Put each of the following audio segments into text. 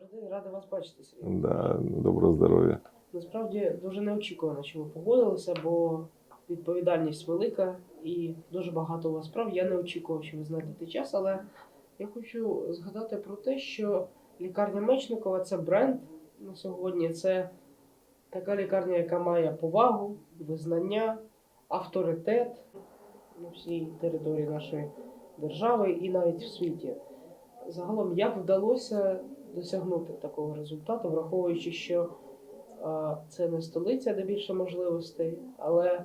Добрий день, рада вас бачити, Сергій. Да, доброго здоров'я. Насправді дуже неочікувано, що ви погодилися, бо відповідальність велика і дуже багато у вас справ. Я не очікував, що ви знайдете час, але я хочу згадати про те, що лікарня Мечникова це бренд на сьогодні. Це така лікарня, яка має повагу, визнання, авторитет на всій території нашої держави і навіть в світі. Загалом, як вдалося досягнути такого результату, враховуючи, що це не столиця, де більше можливостей, але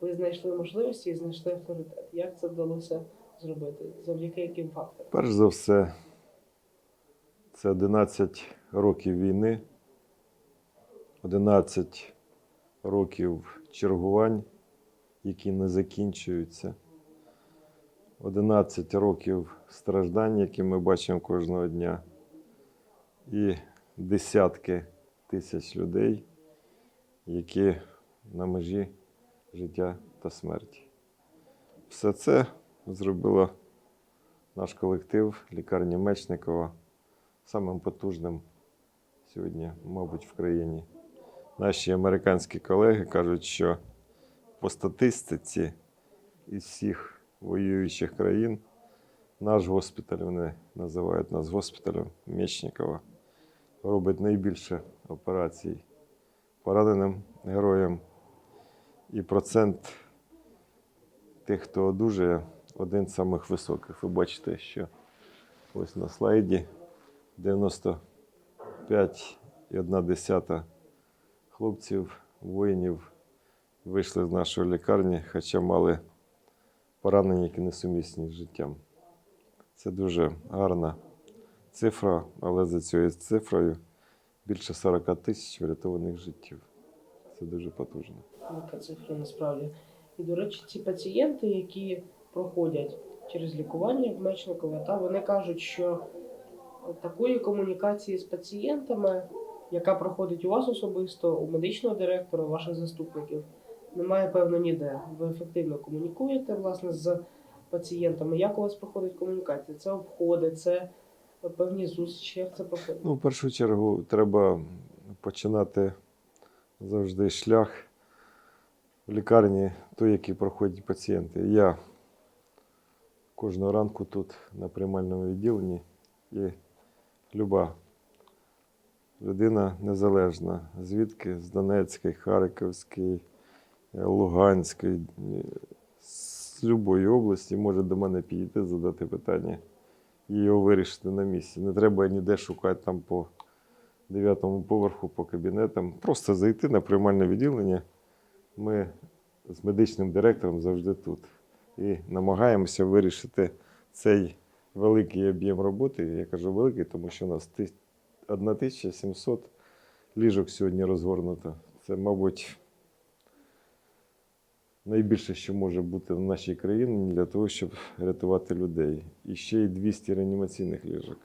ви знайшли можливості і знайшли авторитет. Як це вдалося зробити? Завдяки яким факторам? Перш за все, це 11 років війни, 11 років чергувань, які не закінчуються, 11 років страждань, які ми бачимо кожного дня, і десятки тисяч людей, які на межі життя та смерті. Все це зробило наш колектив лікарні Мечникова самим потужним сьогодні, мабуть, в країні. Наші американські колеги кажуть, що по статистиці із всіх воюючих країн наш госпіталь, вони називають нас госпіталем Мечникова, робить найбільше операцій пораненим героям. І процент тих, хто одужує, один з самих високих. Ви бачите, що ось на слайді 95,1 хлопців, воїнів вийшли з нашої лікарні, хоча мали поранення, які несумісні з життям. Це дуже гарна цифра, але за цією цифрою більше 40 тисяч врятованих життів. Це дуже потужно. Яка цифра насправді? І, до речі, ці пацієнти, які проходять через лікування в Мечникова, та вони кажуть, що такої комунікації з пацієнтами, яка проходить у вас особисто, у медичного директора, у ваших заступників, немає певно ніде. Ви ефективно комунікуєте власне з пацієнтами. Як у вас проходить комунікація? Це обходи, це певні зустрічі, як це проходить? Ну, в першу чергу, треба починати завжди шлях в лікарні, той, який проходять пацієнти. Я кожного ранку тут на приймальному відділенні і люба людина незалежна, звідки з Донецької, Харківської, Луганської, з любої області може до мене підійти, задати питання і його вирішити на місці. Не треба ніде шукати там по дев'ятому поверху, по кабінетам. Просто зайти на приймальне відділення. Ми з медичним директором завжди тут. І намагаємося вирішити цей великий об'єм роботи. Я кажу великий, тому що у нас 1700 ліжок сьогодні розгорнуто. Це, мабуть, найбільше, що може бути в нашій країні для того, щоб рятувати людей. І ще й 200 реанімаційних ліжок.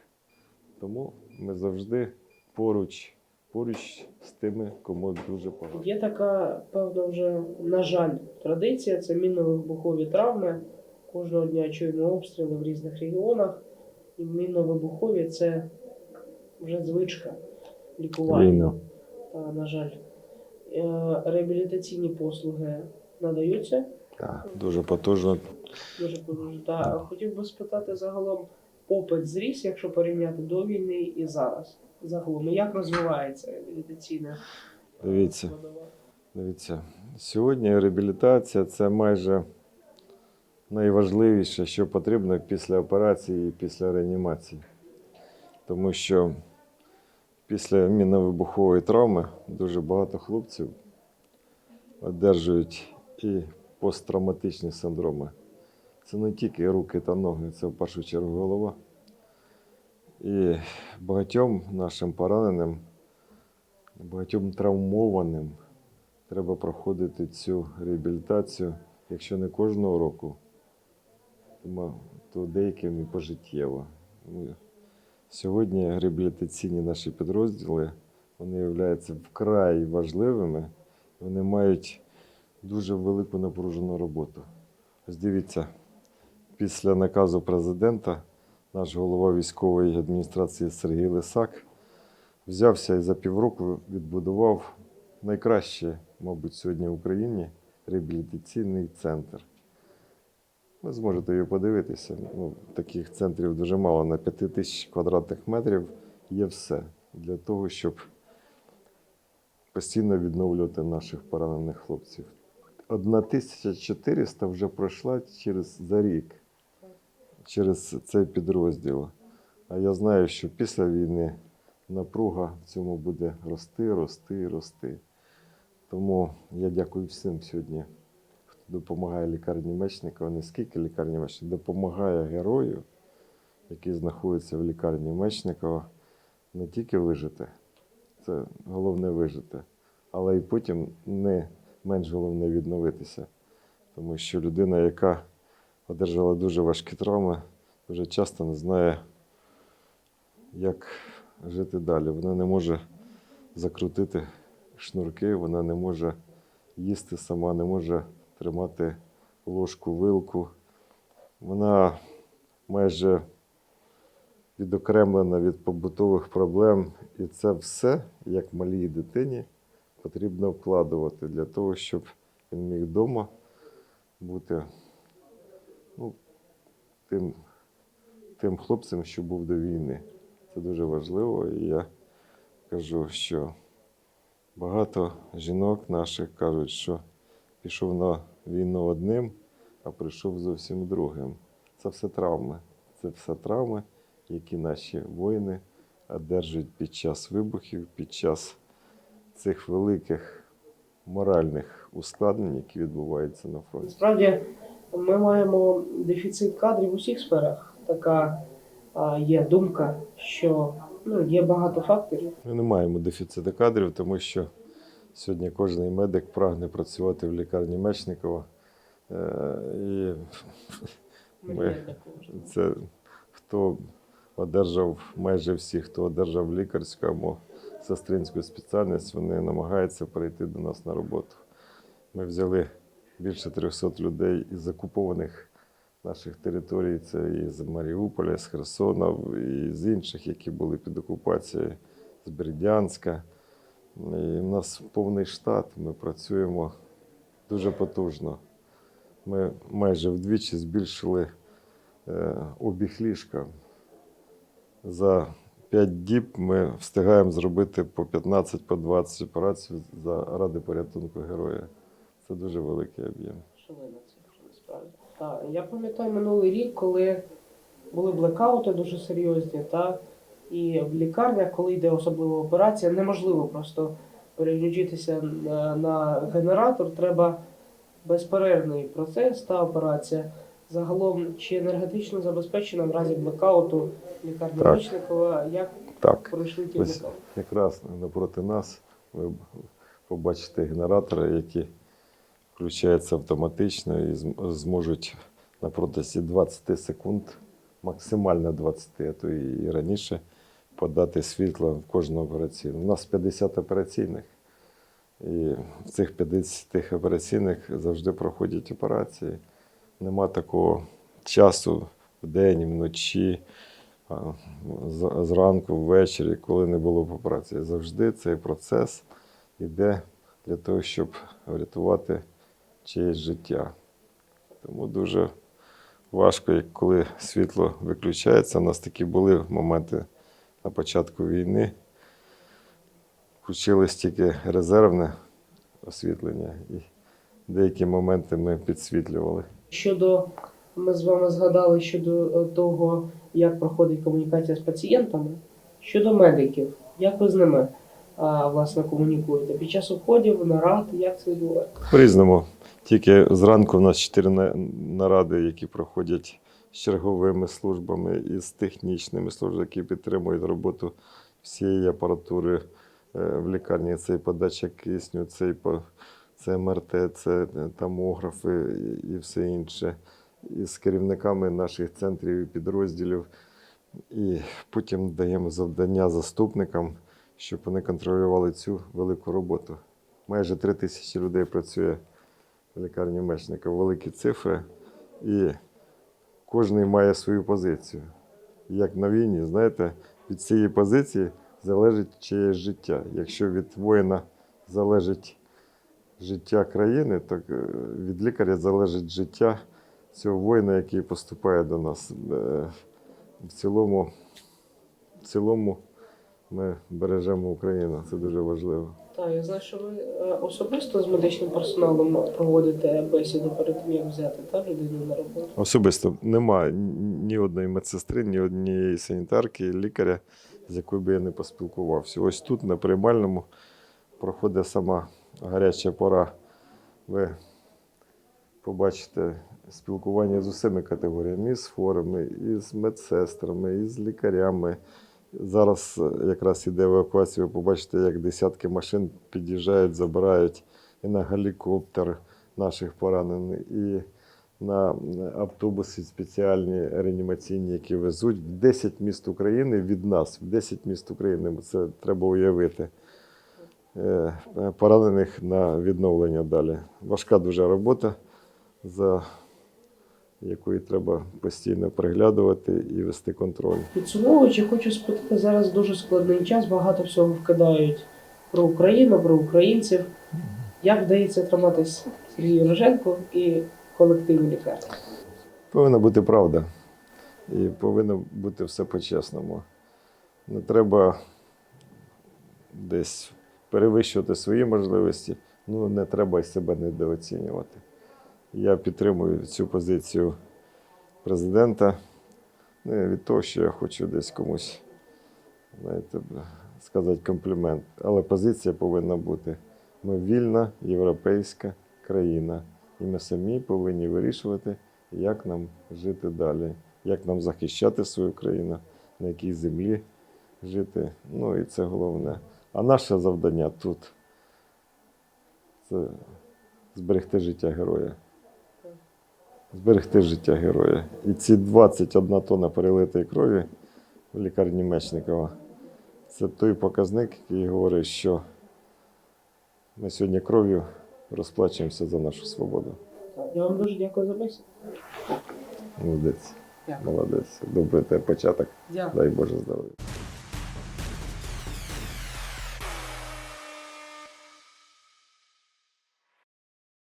Тому ми завжди поруч, поруч з тими, кому дуже погано. Є така, певно, вже, на жаль, традиція це мінно-вибухові травми. Кожного дня чуємо обстріли в різних регіонах. І мінно-вибухові це вже звичка лікування. Війна. На жаль. Е, Реабілітаційні послуги надаються. Так, дуже потужно. Дуже подужно. Та хотів би спитати загалом попит зріс, якщо порівняти до війни і зараз. Загалом, І як розвивається реабілітаційна Дивіться. Дивіться, сьогодні реабілітація це майже найважливіше, що потрібно після операції і після реанімації. Тому що після мінно-вибухової травми дуже багато хлопців одержують і посттравматичні синдроми. Це не тільки руки та ноги, це в першу чергу голова. І багатьом нашим пораненим, багатьом травмованим треба проходити цю реабілітацію, якщо не кожного року, то- деяким і пожиттєво. Сьогодні реабілітаційні наші підрозділи вони являються вкрай важливими, вони мають дуже велику напружену роботу. Ось дивіться, після наказу президента наш голова військової адміністрації Сергій Лисак взявся і за півроку відбудував найкраще, мабуть, сьогодні в Україні реабілітаційний центр. Ви зможете його подивитися. Ну, таких центрів дуже мало. На 5 тисяч квадратних метрів є все для того, щоб постійно відновлювати наших поранених хлопців. 1400 вже пройшла через за рік, через цей підрозділ. А я знаю, що після війни напруга в цьому буде рости, рости, рости. Тому я дякую всім сьогодні, хто допомагає лікарні Мечникова, не скільки лікарні Мечникова, допомагає герою, який знаходиться в лікарні Мечникова, не тільки вижити, це головне вижити, але і потім не менш головне відновитися. Тому що людина, яка одержала дуже важкі травми, дуже часто не знає, як жити далі. Вона не може закрутити шнурки, вона не може їсти сама, не може тримати ложку, вилку. Вона майже відокремлена від побутових проблем. І це все, як малій дитині, потрібно вкладувати для того, щоб він міг вдома бути ну, тим, тим хлопцем, що був до війни. Це дуже важливо. І я кажу, що багато жінок наших кажуть, що пішов на війну одним, а прийшов зовсім другим. Це все травми. Це все травми, які наші воїни одержують під час вибухів, під час цих великих моральних ускладнень, які відбуваються на фронті. Насправді ми маємо дефіцит кадрів у всіх сферах. Така є думка, що ну, є багато факторів. Ми не маємо дефіциту кадрів, тому що сьогодні кожен медик прагне працювати в лікарні Мечникова. Е, І Ми- це хто одержав, майже всі, хто одержав лікарську або сестринську спеціальність, вони намагаються перейти до нас на роботу. Ми взяли більше 300 людей із окупованих наших територій. Це і з Маріуполя, з Херсона, і з інших, які були під окупацією, з Бердянська. І у нас повний штат, ми працюємо дуже потужно. Ми майже вдвічі збільшили е, обіг ліжка. За 5 діб ми встигаємо зробити по 15 по 20 операцій заради порятунку героя. Це дуже великий об'єм. Шалена цифра, насправді. Так, я пам'ятаю минулий рік, коли були блекаути дуже серйозні, та, і в лікарнях, коли йде особлива операція, неможливо просто переключитися на, на генератор, треба безперервний процес та операція. Загалом, чи енергетично забезпечена в разі блекауту лікарня Так. Як Так, пройшли ті блекаути? якраз напроти нас ви побачите генератори, які включаються автоматично і зможуть на протязі 20 секунд, максимально 20, а то і раніше, подати світло в кожну операційну. У нас 50 операційних. І в цих 50 операційних завжди проходять операції. Нема такого часу в день, вночі, зранку, ввечері, коли не було б операції. Завжди цей процес йде для того, щоб врятувати чиєсь життя. Тому дуже важко, коли світло виключається. У нас такі були моменти на початку війни. Включилось тільки резервне освітлення, деякі моменти ми підсвітлювали. Щодо ми з вами згадали щодо е, того, як проходить комунікація з пацієнтами. Щодо медиків, як ви з ними а, власне комунікуєте? Під час обходів, нарад, як це відбувається? По-різному. Тільки зранку в нас чотири наради, які проходять з черговими службами і з технічними службами, які підтримують роботу всієї апаратури е, в лікарні. Це і подача кисню, це і по- це МРТ, це томографи і- і все інше. І з керівниками наших центрів і підрозділів. І потім даємо завдання заступникам, щоб вони контролювали цю велику роботу. Майже три тисячі людей працює в лікарні Мечника. Великі цифри. І кожен має свою позицію. Як на війні, знаєте, від цієї позиції залежить чиєсь життя. Якщо від воїна залежить життя країни, то е, від лікаря залежить життя цього воїна, який поступає до нас. Е, В цілому, в цілому ми бережемо Україну. Це дуже важливо. Так, я знаю, що ви е, особисто з медичним персоналом проводите бесіду перед тим, як взяти та, людину на роботу. Особисто немає ні одної медсестри, ні однієї санітарки, лікаря, з якою би я не поспілкувався. Ось тут, на приймальному, проходить сама гаряча пора. Ви побачите спілкування з усіма категоріями, і з хворими, і з медсестрами, і з лікарями. Зараз якраз іде евакуація, ви побачите, як десятки машин під'їжджають, забирають і на гелікоптер наших поранених, і на автобуси спеціальні реанімаційні, які везуть в 10 міст України від нас, в 10 міст України. Це треба уявити. Е, Поранених на відновлення далі. Важка дуже робота, за якою треба постійно приглядувати і вести контроль. Підсумовуючи, хочу спитати, зараз дуже складний час, багато всього вкидають про Україну, про українців. Як вдається триматись Сергію Роженко і колективу лікарні? Повинна бути правда. І повинно бути все по-чесному. Не треба десь перевищувати свої можливості, ну не треба і себе недооцінювати. Я підтримую цю позицію президента. Не від того, що я хочу десь комусь знаєте, сказати комплімент. Але позиція повинна бути. Ми вільна європейська країна. І ми самі повинні вирішувати, як нам жити далі, як нам захищати свою країну, на якій землі жити. Ну і це головне. А наше завдання тут це зберегти життя героя. Зберегти життя героя. І ці 21 тонна перелитої крові в лікарні Мечникова це той показник, який говорить, що ми сьогодні кров'ю розплачуємося за нашу свободу. Я вам дуже дякую за бесіду. Молодець. Дякую. Молодець. Добрий початок. Дякую. Дай Боже здоров'я.